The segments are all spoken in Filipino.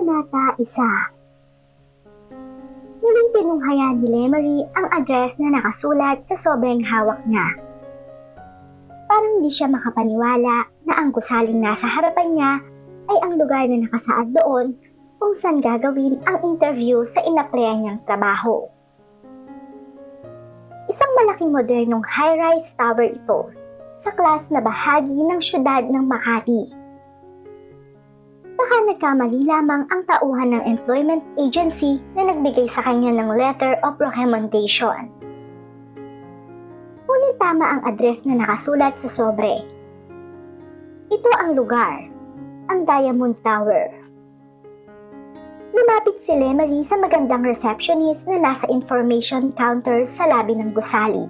Kabanata 1 Muling tinunghayan ni Lemery ang address na nakasulat sa sobrang hawak niya. Parang di siya makapaniwala na ang gusaling nasa harapan niya ay ang lugar na nakasaad doon kung saan gagawin ang interview sa inaplayan niyang trabaho. Isang malaking modernong high-rise tower ito sa klas na bahagi ng syudad ng Makati. Baka nagkamali lamang ang tauhan ng employment agency na nagbigay sa kanya ng letter of recommendation. Ngunit tama ang address na nakasulat sa sobre. Ito ang lugar, ang Diamond Tower. Lumapit si Lemery sa magandang receptionist na nasa information counter sa labi ng gusali.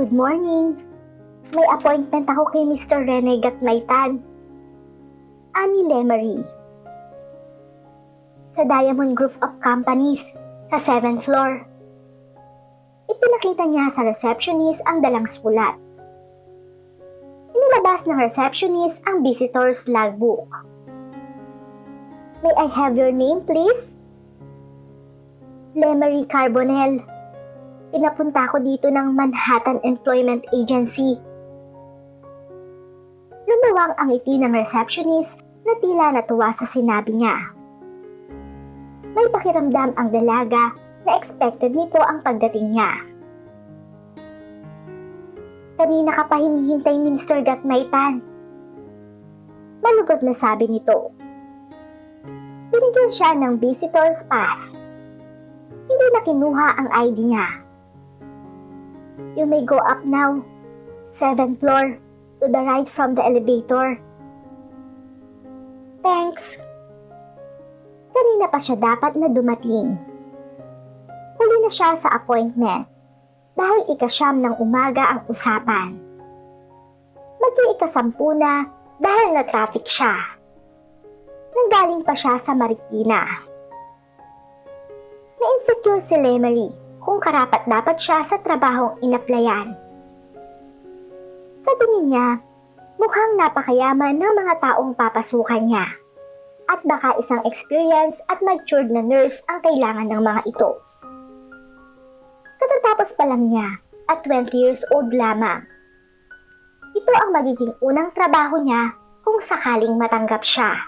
Good morning. May appointment ako kay Mr. Rene Gatmaitan. Ani Lemery. Sa Diamond Group of Companies, sa 7th floor. Ipinakita niya sa receptionist ang dalang sulat. Inilabas ng receptionist ang visitor's logbook. May I have your name, please? Lemery Carbonell. Pinapunta ko dito ng Manhattan Employment Agency. Lumawang ang ngiti ng receptionist na tila natuwa sa sinabi niya. May pakiramdam ang dalaga na expected nito ang pagdating niya. Kanina ka pa hinihintay ni Mr. Gatmaitan. Malugod na sabi nito. Binigyan siya ng visitor's pass. Hindi na kinuha ang ID niya. You may go up now. Seventh floor, to the right from the elevator. Thanks. Kanina pa siya dapat na dumating. Huli na siya sa appointment dahil ikasyam ng umaga ang usapan. Mag-iikasampu na dahil na traffic siya. Nanggaling pa siya sa Marikina. Na-insecure si Lemery kung karapat dapat siya sa trabahong inaplayan. Sa niya, mukhang napakayaman ng mga taong papasukan niya. At baka isang experience at matured na nurse ang kailangan ng mga ito. Katatapos pa lang niya at 20 years old lamang. Ito ang magiging unang trabaho niya kung sakaling matanggap siya.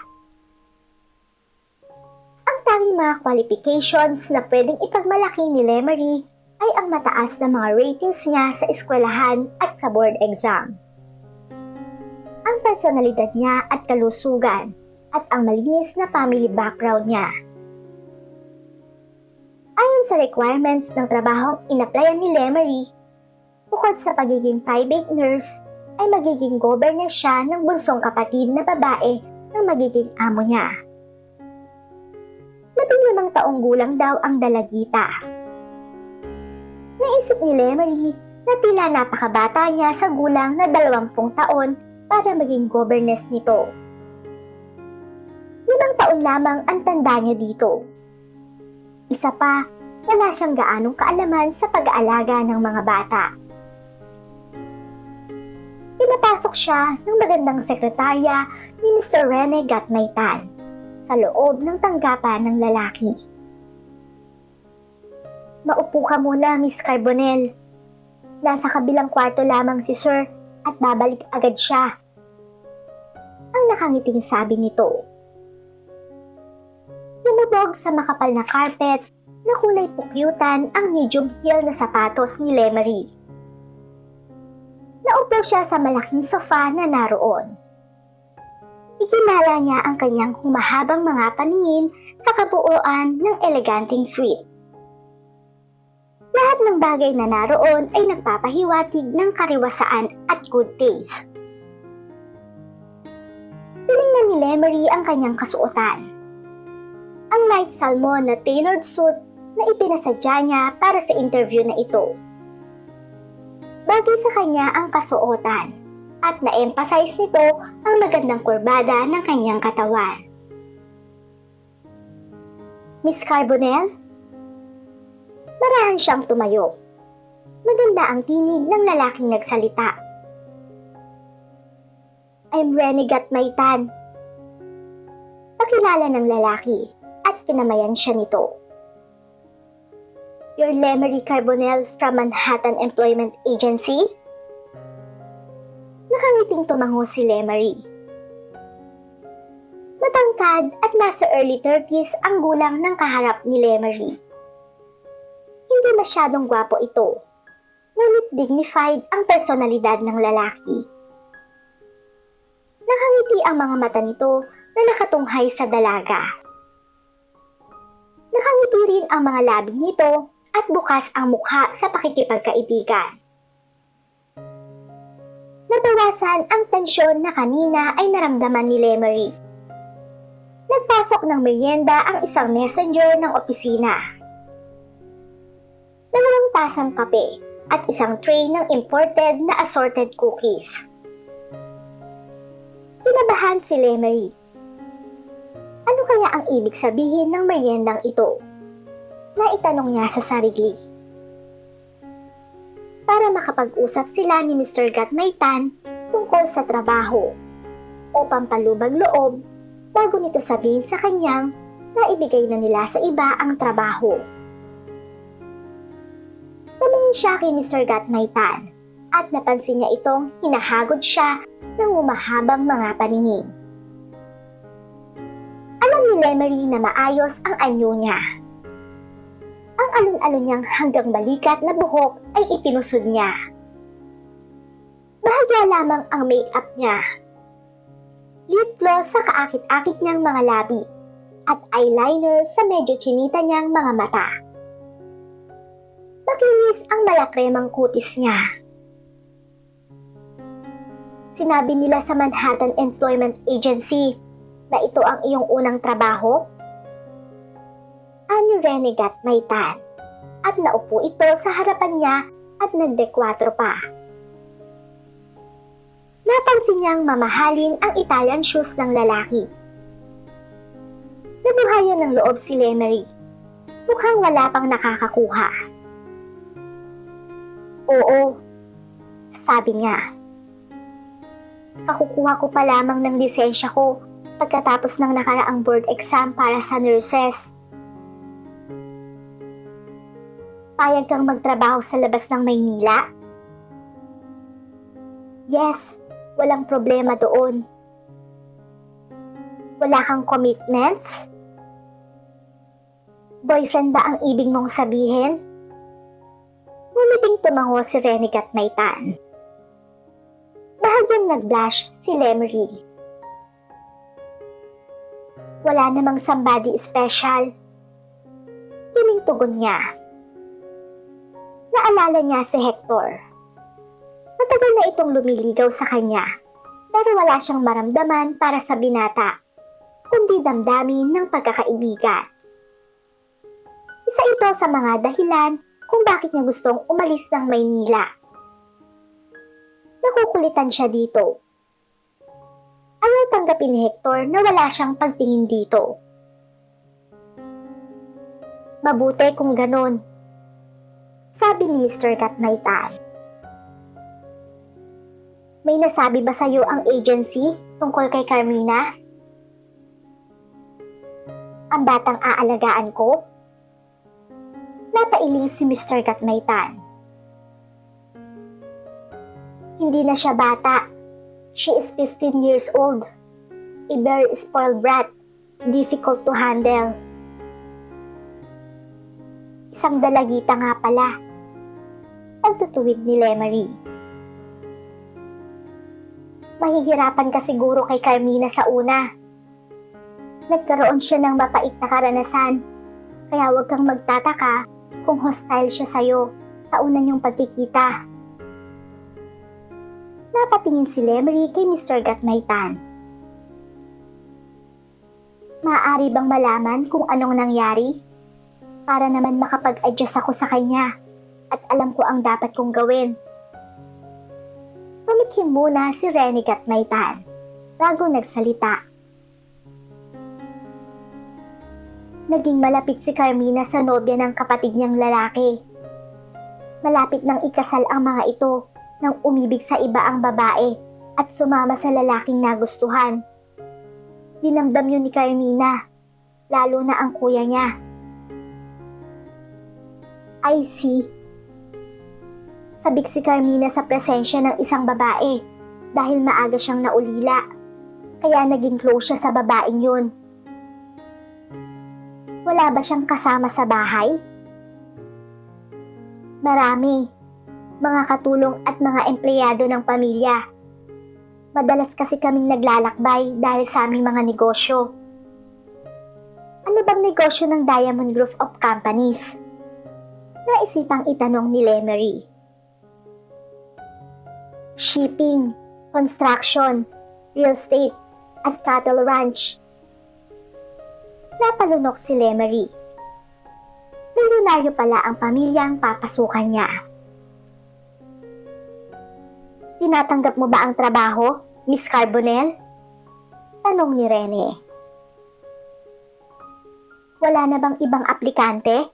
Ang tanging mga qualifications na pwedeng ipagmalaki ni Lemery ay ang mataas na mga ratings niya sa eskwelahan at sa board exam. Ang personalidad niya at kalusugan at ang malinis na family background niya. Ayon sa requirements ng trabahong inaplayan ni Lemery, bukod sa pagiging private nurse, ay magiging governor siya ng bunsong kapatid na babae ng magiging amo niya. Labing limang taong gulang daw ang dalagita. Naisip ni Lemery na tila napakabata niya sa gulang na dalawampung taon para maging governess nito. Limang taon lamang ang tanda niya dito. Isa pa, wala siyang gaanong kaalaman sa pag-aalaga ng mga bata. Pinapasok siya ng magandang sekretarya ni Mr. Rene Gatmaitan sa loob ng tanggapan ng lalaki. Maupo ka muna, Miss Carbonell. Nasa kabilang kwarto lamang si Sir at babalik agad siya. Ang nakangiting sabi nito. Lumubog sa makapal na carpet na kulay pukyutan ang medium heel na sapatos ni Lemery. Naupo siya sa malaking sofa na naroon. Ikinala niya ang kanyang humahabang mga paningin sa kabuuan ng eleganteng suite. Lahat ng bagay na naroon ay nagpapahiwatig ng kariwasaan at good taste. Tinignan ni Lemery ang kanyang kasuotan. Ang light salmon na tailored suit na ipinasadya niya para sa interview na ito. Bagay sa kanya ang kasuotan at na-emphasize nito ang magandang kurbada ng kanyang katawan. Miss Carbonell? Marahan siyang tumayo. Maganda ang tinig ng lalaking nagsalita. I'm Rene Gatmaitan. Kilala ng lalaki at kinamayan siya nito. You're Lemery Carbonell from Manhattan Employment Agency? Nakangiting tumango si Lemery. Matangkad at nasa early 30s ang gulang ng kaharap ni Lemery. Hindi masyadong gwapo ito, ngunit dignified ang personalidad ng lalaki. Nakangiti ang mga mata nito na nakatunghay sa dalaga. Nakangiti rin ang mga labi nito at bukas ang mukha sa pakikipagkaibigan. Nabawasan ang tensyon na kanina ay naramdaman ni Lemery. Nagpasok ng merienda ang isang messenger ng opisina. Dalawang tasang kape at isang tray ng imported na assorted cookies. Kinabahan si Lemery. Ano kaya ang ibig sabihin ng meriendang ito? Naitanong niya sa sarili. Para makapag-usap sila ni Mr. Gatmaitan tungkol sa trabaho o pampalubag loob bago nito sabihin sa kanyang na ibigay na nila sa iba ang trabaho. Siya kay Mr. Gatmaitan at napansin niya itong hinahagod siya ng umahabang mga paningin. Alam ni Lemery na maayos ang anyo niya. Ang alon-alon niyang hanggang balikat na buhok ay ipinusod niya. Bahagya lamang ang make-up niya. Lip gloss sa kaakit-akit niyang mga labi at eyeliner sa medyo chinita niyang mga mata. Makinis ang malakremang kutis niya. Sinabi nila sa Manhattan Employment Agency na ito ang iyong unang trabaho? Ani Renegat Maitan at naupo ito sa harapan niya at nagdekwatro pa. Napansin niyang mamahalin ang Italian shoes ng lalaki. Nabuhayan ng loob si Lemery. Mukhang wala pang nakakakuha. Oo, sabi niya. Kakukuha ko pa lamang ng lisensya ko pagkatapos ng nakaraang board exam para sa nurses. Payag kang magtrabaho sa labas ng Maynila? Yes, walang problema doon. Wala kang commitments? Boyfriend ba ang ibig mong sabihin? Ngumiting tumango si Renegat Maitan. Bahagyang nag-blush si Lemery. Wala namang somebody special. Piling tugon niya. Naalala niya si Hector. Matagal na itong lumiligaw sa kanya, pero wala siyang maramdaman para sa binata, kundi damdamin ng pagkakaibigan. Isa ito sa mga dahilan kung bakit niya gustong umalis ng Maynila. Nakukulitan siya dito. Ayaw tanggapin ni Hector na wala siyang pagtingin dito. Mabuti kung ganon. Sabi ni Mr. Katmaitan. May nasabi ba sa'yo ang agency tungkol kay Carmina? Ang batang aalagaan ko? Napailing si Mr. Katmaitan. Hindi na siya bata. She is 15 years old. A very spoiled brat. Difficult to handle. Isang dalagita nga pala. Pagtutuwid ni Lemery. Mahihirapan ka siguro kay Carmina sa una. Nagkaroon siya ng mapait na karanasan. Kaya huwag kang magtataka kung hostile siya sa'yo sa una niyong pagkikita. Napatingin si Lemery kay Mr. Gatmaitan. Maaari bang malaman kung anong nangyari? Para naman makapag-adjust ako sa kanya at alam ko ang dapat kong gawin. Tumikhim muna si Renny Gatmaitan bago nagsalita. Naging malapit si Carmina sa nobya ng kapatid niyang lalaki. Malapit nang ikasal ang mga ito nang umibig sa iba ang babae at sumama sa lalaking nagustuhan. Dinamdam yun ni Carmina, lalo na ang kuya niya. I see. Sabik si Carmina sa presensya ng isang babae dahil maaga siyang naulila. Kaya naging close siya sa babaeng yun. Wala ba siyang kasama sa bahay? Marami. Mga katulong at mga empleyado ng pamilya. Madalas kasi kaming naglalakbay dahil sa aming mga negosyo. Ano bang negosyo ng Diamond Group of Companies? Naisipang itanong ni Lemery. Shipping, construction, real estate, at cattle ranch. Napalunok si Lemery. Milyonaryo pala ang pamilyang papasukan niya. Tinatanggap mo ba ang trabaho, Miss Carbonell? Tanong ni Rene. Wala na bang ibang aplikante?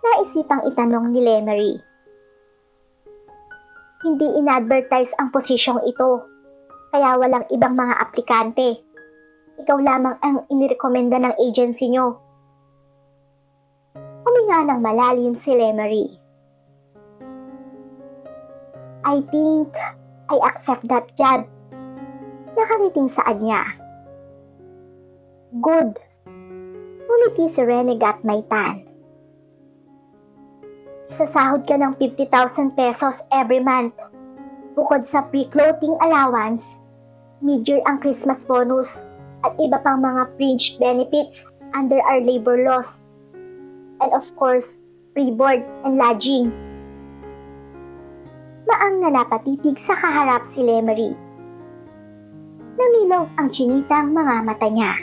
Naisipang itanong ni Lemery. Hindi in-advertise ang posisyong ito, kaya walang ibang mga aplikante. Ikaw lamang ang inirekomenda ng agency nyo. Huminga ng malalim si Lemery. I think I accept that job. Nakariting saan niya. Good. Ngumiti si Renegat Maitan. Sasahod ka ng 50,000 pesos every month. Bukod sa pre-clothing allowance, mid-year ang Christmas bonus at iba pang mga fringe benefits under our labor laws. And of course, free board and lodging. Maang nalapatitig sa kaharap si Lemery. Namilaw ang chinitang mga mata niya.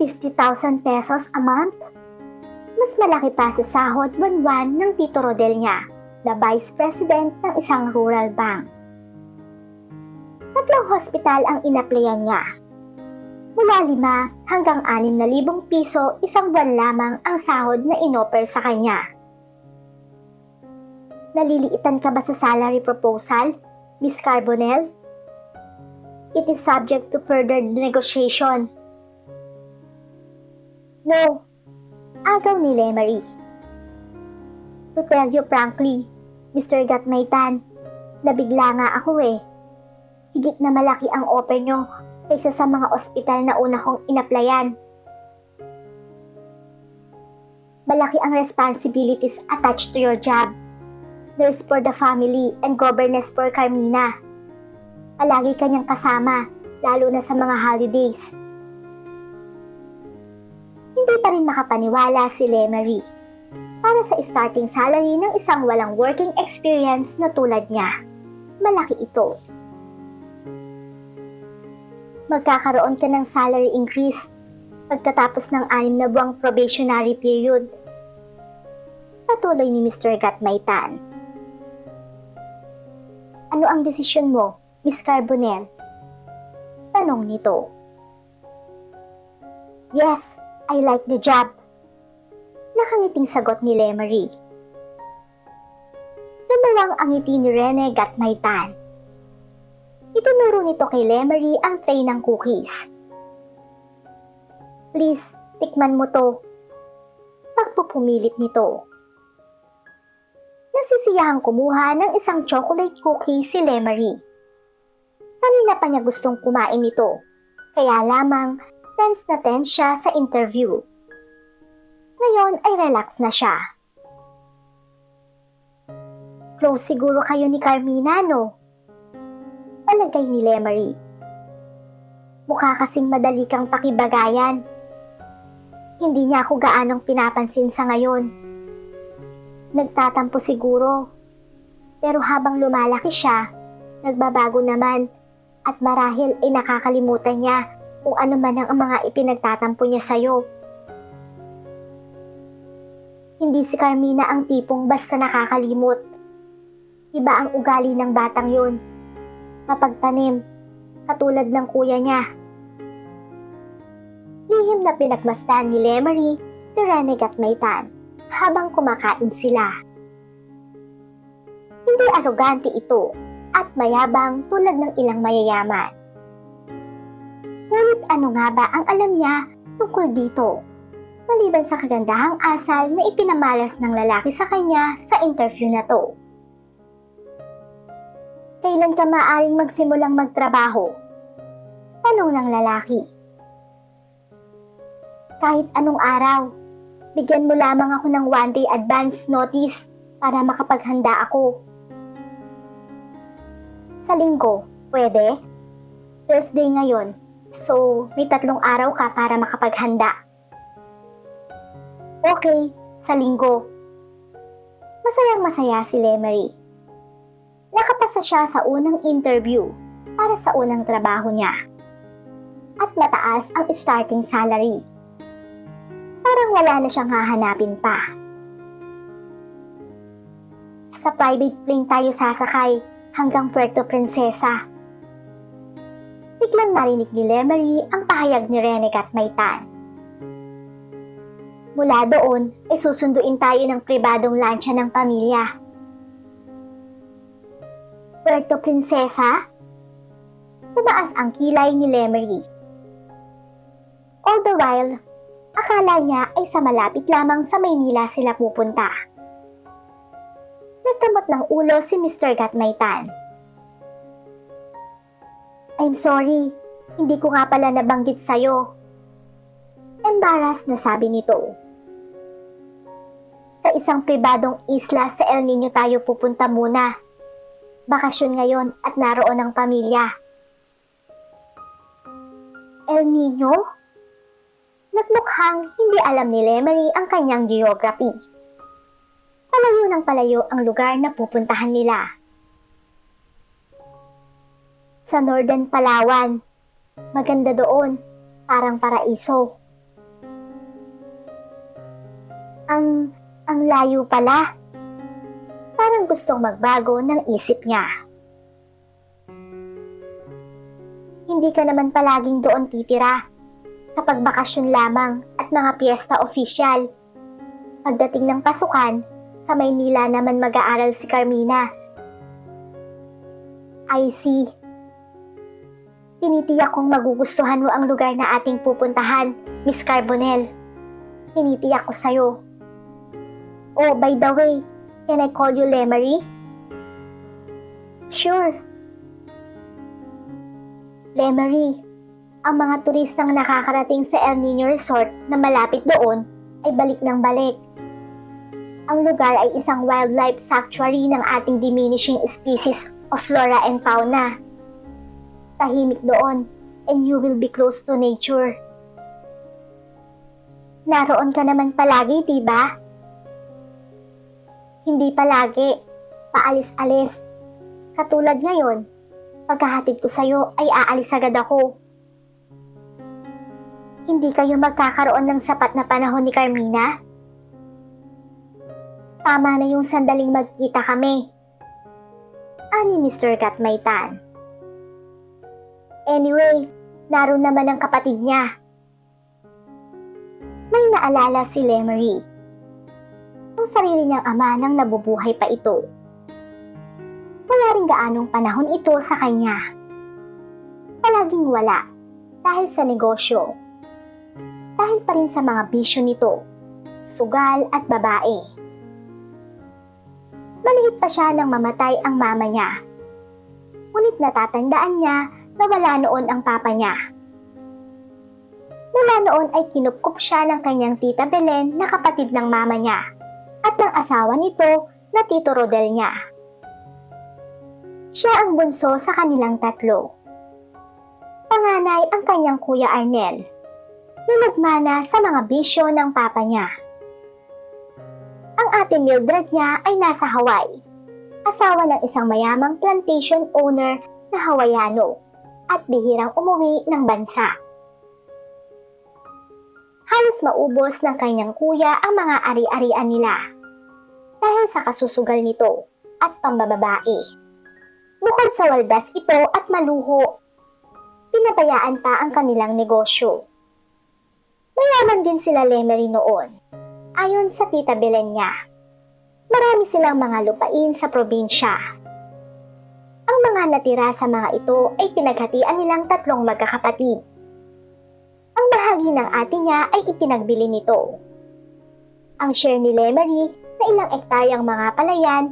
50,000 pesos a month? Mas malaki pa sa sahod buwan-buwan ng Tito Rodel niya, na Vice President ng isang rural bank. Tatlong hospital ang inaplayan niya. Mula lima hanggang anim na libong piso isang buwan lamang ang sahod na inoffer sa kanya. Naliliitan ka ba sa salary proposal, Miss Carbonell? It is subject to further negotiation. No, agaw ni Lemery. To tell you frankly, Mr. Gatmaitan, nabigla nga ako eh. Higit na malaki ang offer nyo kaysa sa mga ospital na una kong inaplayan. Malaki ang responsibilities attached to your job. Nurse for the family and governess for Carmina. Palagi kanyang kasama, lalo na sa mga holidays. Hindi pa rin makapaniwala si Lemery para sa starting salary ng isang walang working experience na tulad niya. Malaki ito. Magkakaroon ka ng salary increase pagkatapos ng anim na buwang probationary period. Patuloy ni Mr. Gatmaitan. Ano ang desisyon mo, Miss Carbonell? Tanong nito. Yes, I like the job. Nakangiting sagot ni Lemery. Lumawang ang ngiti ni Rene Gatmaitan. Itinuro nito kay Lemery ang tray ng cookies. Please, tikman mo to. Pagpupumilit nito. Nasisiyahang kumuha ng isang chocolate cookie si Lemery. Kanina pa niya gustong kumain nito, kaya lamang tense na tense siya sa interview. Ngayon ay relax na siya. Close siguro kayo ni Carmina, no? Palagay ni Lemery. Mukha kasing madali kang pakibagayan. Hindi niya ako gaanong pinapansin sa ngayon. Nagtatampo siguro. Pero habang lumalaki siya, nagbabago naman at marahil ay nakakalimutan niya kung ano man ang mga ipinagtatampo niya sa'yo. Hindi si Carmina ang tipong basta nakakalimot. Iba ang ugali ng batang yun. Mapagtanim, katulad ng kuya niya. Lihim na pinagmasdan ni Lemery si Renek at Maitan habang kumakain sila. Hindi arogante ito at mayabang tulad ng ilang mayayaman. Ngunit ano nga ba ang alam niya tungkol dito? Maliban sa kagandahang asal na ipinamalas ng lalaki sa kanya sa interview na to. Kailan ka maaring magsimulang magtrabaho? Tanong ng lalaki. Kahit anong araw, bigyan mo lamang ako ng one day advance notice para makapaghanda ako. Sa linggo, pwede? Thursday ngayon, so may tatlong araw ka para makapaghanda. Okay, sa linggo. Masayang masaya si Lemery. Nakapasa siya sa unang interview para sa unang trabaho niya. At mataas ang starting salary. Parang wala na siyang hahanapin pa. Sa private plane tayo sasakay hanggang Puerto Princesa. Biglang marinig ni Lemery ang pahayag ni Reneg at Maitan. Mula doon ay susunduin tayo ng pribadong lansya ng pamilya. Puerto Princesa? Tumaas ang kilay ni Lemery. All the while, akala niya ay sa malapit lamang sa Maynila sila pupunta. Nagkamot ng ulo si Mr. Gatmaitan. I'm sorry, hindi ko nga pala nabanggit sa'yo. Embarrassed na sabi nito. Sa isang pribadong isla sa El Nino tayo pupunta muna. Bakasyon ngayon at naroon ang pamilya. El Nino? Nagmukhang hindi alam ni Lemery ang kanyang geography. Palayo ng palayo ang lugar na pupuntahan nila. Sa Northern Palawan. Maganda doon. Parang paraiso. Ang, ang layo pala. Parang gustong magbago ng isip niya. Hindi ka naman palaging doon titira. Kapag bakasyon lamang at mga piyesta opisyal. Pagdating ng pasukan, sa Maynila naman mag-aaral si Carmina. I see. Tinitiyak kong magugustuhan mo ang lugar na ating pupuntahan, Miss Carbonell. Tinitiyak ko sa'yo. Oh, by the way, can I call you Lemery? Sure. Lemery, ang mga turistang nakakarating sa El Nino Resort na malapit doon ay balik ng balik. Ang lugar ay isang wildlife sanctuary ng ating diminishing species of flora and fauna. Tahimik doon and you will be close to nature. Naroon ka naman palagi, diba? Hindi palagi. Paalis-alis. Katulad ngayon, pagkahatid ko sa'yo ay aalis agad ako. Hindi kayo magkakaroon ng sapat na panahon ni Carmina? Tama na yung sandaling magkita kami. Ani Mr. Katmaitan. Anyway, naroon naman ang kapatid niya. May naalala si Lemery. Ang sarili niyang ama nang nabubuhay pa ito. Wala rin gaanong panahon ito sa kanya. Palaging wala dahil sa negosyo. Dahil pa rin sa mga bisyo nito, sugal at babae. Maliit pa siya nang mamatay ang mama niya. Ngunit natatandaan niya na wala noon ang papa niya. Mula noon ay kinupkup siya ng kanyang tita Belen na kapatid ng mama niya at ng asawa nito na tito Rodel niya. Siya ang bunso sa kanilang tatlo. Panganay ang kanyang kuya Arnel na nagmana sa mga bisyo ng papa niya. Ang ate Mildred niya ay nasa Hawaii, asawa ng isang mayamang plantation owner na Hawaiano at bihirang umuwi ng bansa. Halos maubos ng kanyang kuya ang mga ari-arian nila dahil sa kasusugal nito at pambababae. Bukod sa waldas ito at maluho, pinabayaan pa ang kanilang negosyo. Mayaman din sila Lemery noon, ayon sa tita Belen niya. Marami silang mga lupain sa probinsya. Ang mga natira sa mga ito ay pinaghatian nilang tatlong magkakapatid. Bahagi ng ate niya ay ipinagbili nito. Ang share ni Lemery na ilang ektaryang mga palayan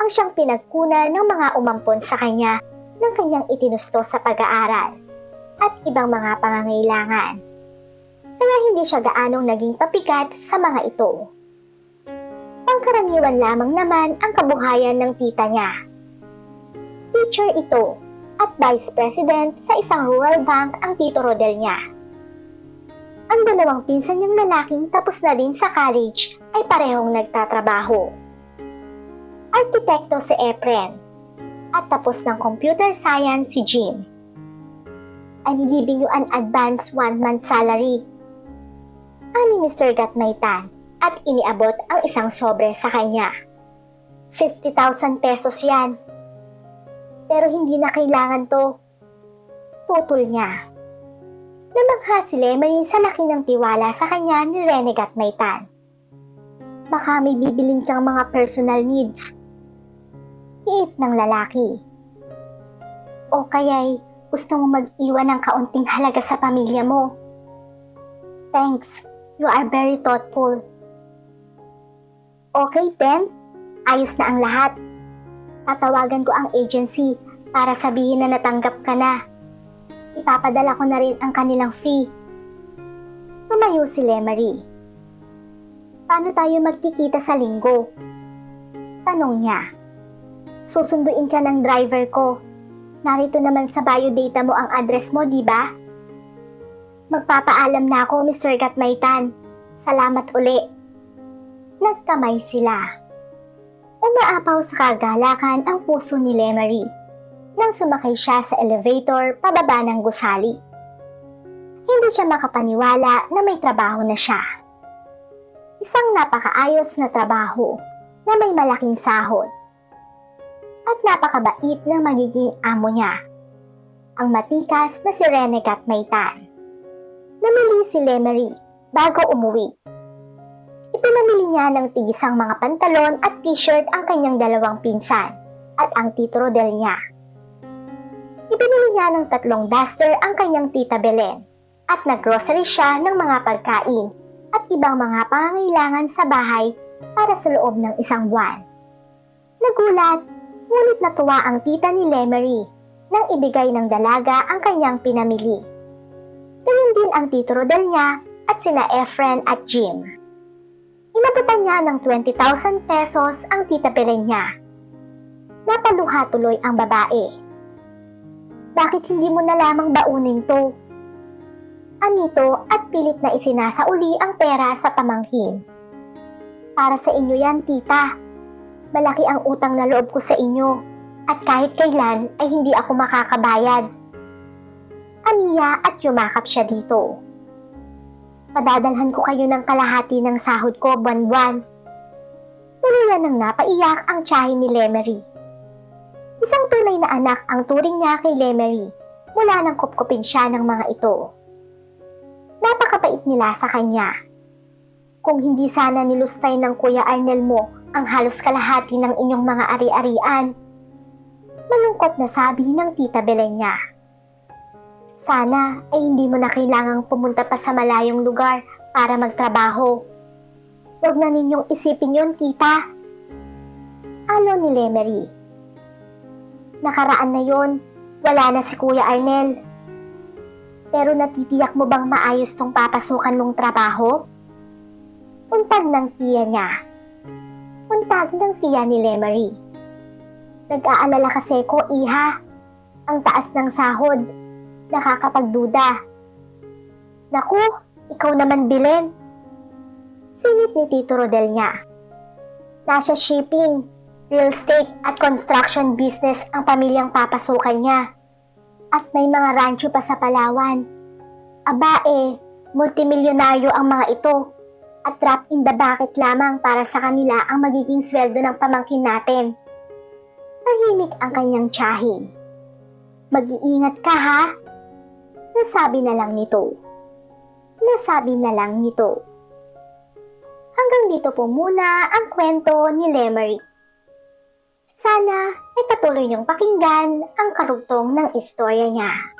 ang siyang pinagkunan ng mga umampon sa kanya ng kanyang itinusto sa pag-aaral at ibang mga pangangailangan. Kaya hindi siya gaanong naging papigat sa mga ito. Pangkaraniwan lamang naman ang kabuhayan ng tita niya. Teacher ito at vice president sa isang rural bank ang tito Rodel niya. Ang dalawang pinsan niyang lalaking tapos na din sa college ay parehong nagtatrabaho. Arkitekto si Efren at tapos ng computer science si Jim. I'm giving you an advance one-month salary. Ani Mr. Gatmaitan at iniabot ang isang sobre sa kanya. 50,000 pesos yan. Pero hindi na kailangan to. Tutol niya. Namangha si Lemery sa laki ng tiwala sa kanya ni Rene Gatmaitan. Baka may bibiling kang mga personal needs. Iip ng lalaki. O kaya'y gusto mo mag-iwan ng kaunting halaga sa pamilya mo. Thanks, you are very thoughtful. Okay, Ben. Ayos na ang lahat. Tatawagan ko ang agency para sabihin na natanggap ka na. Ipapadala ko na rin ang kanilang fee. Tumayo si Lemery. Paano tayo magkikita sa linggo? Tanong niya. Susunduin ka ng driver ko. Narito naman sa biodata mo ang address mo, di ba? Magpapaalam na ako, Mr. Gatmaitan. Salamat uli. Nagkamay sila. Umaapaw sa kagalakan ang puso ni Lemery nang sumakay siya sa elevator pababa ng gusali. Hindi siya makapaniwala na may trabaho na siya. Isang napakaayos na trabaho na may malaking sahod at napakabait ng magiging amo niya. Ang matikas na si Rene Gatmaitan. Namili si Lemery bago umuwi. Ipinamili niya ng tigisang mga pantalon at t-shirt ang kanyang dalawang pinsan at ang tito Rodel niya. Ipinili niya ng tatlong duster ang kanyang tita Belen at naggrocery siya ng mga pagkain at ibang mga pangangailangan sa bahay para sa loob ng isang buwan. Nagulat, ngunit natuwa ang tita ni Lemery nang ibigay ng dalaga ang kanyang pinamili. Gayun din ang tito Rodel niya at sina Efren at Jim. Inabutan niya ng 20,000 pesos ang tita Belen niya. Napaluha tuloy ang babae. Bakit hindi mo na lamang baunin to? Anito at pilit na isinasauli ang pera sa pamangkin. Para sa inyo yan, tita. Malaki ang utang na loob ko sa inyo at kahit kailan ay hindi ako makakabayad. Aniya at yumakap siya dito. Padadalhan ko kayo ng kalahati ng sahod ko buwan-buwan. Tuluyan nang napaiyak ang tiyahin ni Lemery. Isang tunay na anak ang turing niya kay Lemery mula nang kupkupin siya ng mga ito. Napakabait nila sa kanya. Kung hindi sana nilustay ng Kuya Arnel mo ang halos kalahati ng inyong mga ari-arian, malungkot na sabi ng tita Belen niya. Sana ay hindi mo na kailangang pumunta pa sa malayong lugar para magtrabaho. Huwag na ninyong isipin yon, tita. Ano ni Lemery? Nakaraan na yon, wala na si Kuya Arnel. Pero natitiyak mo bang maayos tong papasukan mong trabaho? Untag ng tiya niya. Untag ng tiya ni Lemery. Nag-aalala kasi ko, iha. Ang taas ng sahod. Nakakapagduda. Naku, ikaw naman bilin. Singit ni Tito Rodel niya. Nasa shipping, real estate at construction business ang pamilyang papasukan niya. At may mga rancho pa sa Palawan. Aba eh, multimilyonaryo ang mga ito. At drop in the bucket lamang para sa kanila ang magiging sweldo ng pamangkin natin. Tahimik ang kanyang tiyahin. Mag-iingat ka ha? Nasabi na lang nito. Nasabi na lang nito. Hanggang dito po muna ang kwento ni Lemery. Sana ay patuloy niyong pakinggan ang karugtong ng istorya niya.